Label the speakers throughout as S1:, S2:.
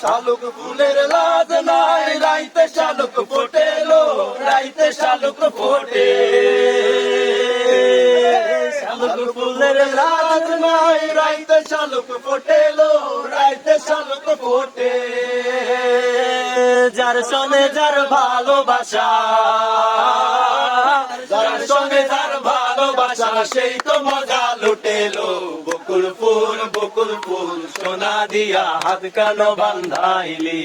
S1: শালুক ফুলের লাজ নাই, রাইতে শালুক ফোটেলো, রাইতে শালুক ফোটে। শালুক ফুলের লাজ নাই, রাইতে শালুক ফোটেলো, রাইতে শালুক ফোটে। যার সনে যার ভালোবাসা, যার সঙ্গে যার ভালোবাসা, সেই তো মজা লুটেলো। বকুল ফুল সোনা দিয়া হাত কানো বান্ধাইলি।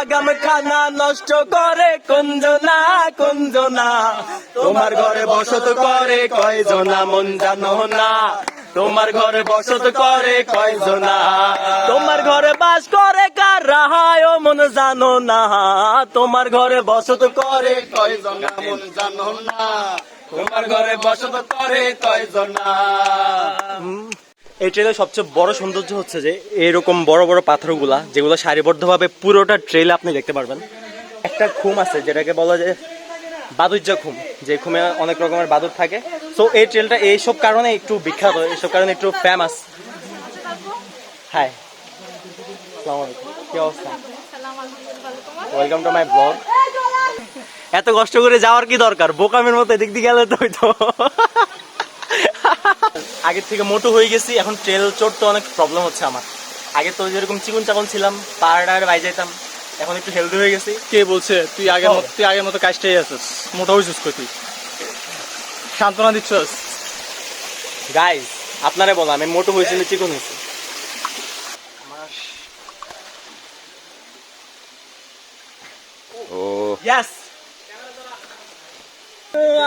S1: আগাম খানা নষ্ট করে কুঞ্জনা কুঞ্জনা। তোমার ঘরে বসত করে কয়জনা, মন জানো না। তোমার ঘরে বসত করে কয়জনা। তোমার ঘরে বাস করে কার রাহায় মন জানো না। তোমার ঘরে বসত করে কয়জনা, মন জানো না। তোমার ঘরে বসত করে কয়জনা।
S2: এই ট্রেলের সবচেয়ে বড় সৌন্দর্য হচ্ছে যে, এরকম বড় বড় পাথরগুলা, যেগুলো সারিবদ্ধভাবে পুরোটা ট্রেলে আপনি দেখতে পারবেন। একটা খুম আছে, যেটাকে বলা যায় বাদুজ্জা খুম, যে খুমে অনেক রকমের বাদুর থাকে। সো এই ট্রেলটা এইসব কারণে একটু বিখ্যাত, এইসব কারণে একটু ফেমাস হাই কি অবস্থা? ওয়েলকাম টু মাই ব্লগ এত কষ্ট করে যাওয়ার কি দরকার? বোকামের মতো এদিক দিয়ে গেলে তো হইতো। আগের থেকে মোটো হয়ে গেছি এখন ট্রেল চড়তে অনেক প্রবলেম হচ্ছে আমার। আগে তো যেরকম চিকুন চাকুন ছিলাম পাহাড় বাই যেতাম এখন একটু হেলদি হয়ে গেছি।
S3: কে বলছে তুই আগের
S2: ও।
S3: মতো তুই আগের মতো কাজটাই আছিস মোটা হয়েছিস কই তুই? সান্ত্বনা দিচ্ছস।
S2: গাইজ আপনারে বলো আমি মোটো হয়েছি না চিকুন হয়েছি। Yes.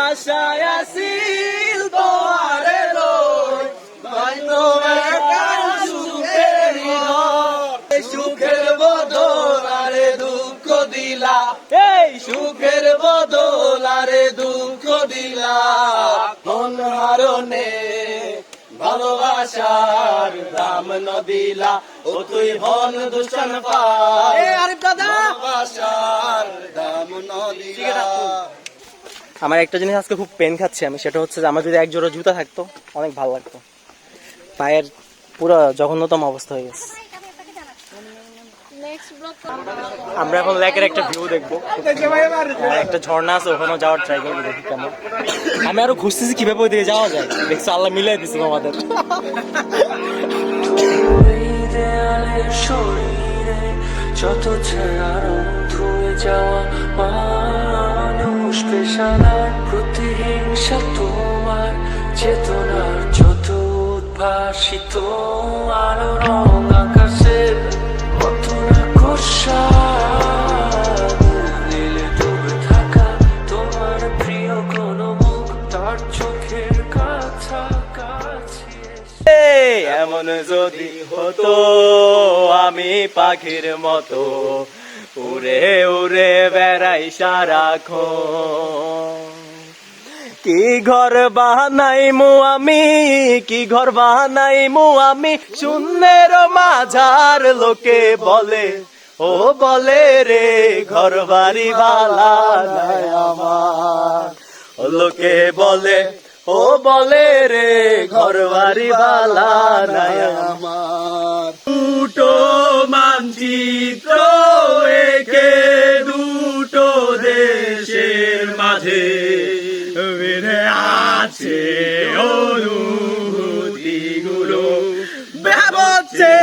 S1: আশায় আসিল সুখের বদল আরে দুঃখ দিলা মন ভালোবাসার দাম নদিলা ও তুই হন দূষণ ভালোবাসার দাম নদিলা
S2: আমার একটা জিনিস আজকে খুব পেন খাচ্ছি আমি সেটা হচ্ছে যে আমার যদি এক জোড়া জুতা থাকতো অনেক ভালো লাগতো। পায়ের পুরো জঘন্যতম অবস্থা হয়ে গেছে। আমরা এখন লেকের একটা ভিউ দেখব। একটা ঝর্ণা আছে ওখানে যাওয়ার ট্রাই করব দেখি কেমন। আমি আরও খুঁজতেছি কীভাবে ওইদিকে যাওয়া যায়। দেখছ আল্লাহ মিলাই দিচ্ছে আমাদের।
S4: যত ছায়া রং ধুয়ে যাওয়া মানুষ পেশাদার প্রতিহিংসা তোমার চেতনার যত উদ্ভাসিত আলো রং আকাশের
S2: এমন যদি হতো, আমি পাখির মতো উড়ে উড়ে বেড়াই সারাক্ষণ। কি ঘর বাহানাই মু আমি, কি ঘর বাহানাই মু আমি? শূন্যের মাঝার লোকে বলে, ও বলে রে ঘর বাড়ি বালা আমার লোকে বলে ও বলে রে ঘর বাড়ি বালা নাই আমার। দুটো মানচিত্র একে দুটো দেশের মাঝে। বেড়ে আছে অনুভূতি গুলো ব্যবচ্ছে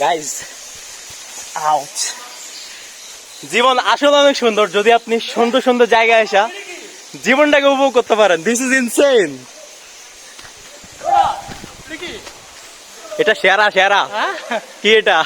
S2: গাইজ আউট জীবন আসলে অনেক সুন্দর যদি আপনি সুন্দর সুন্দর জায়গায় আসা জীবনটাকে উপভোগ করতে পারেন। দিস ইজ ইনসেন এটা সেরা সেরা। কি এটা?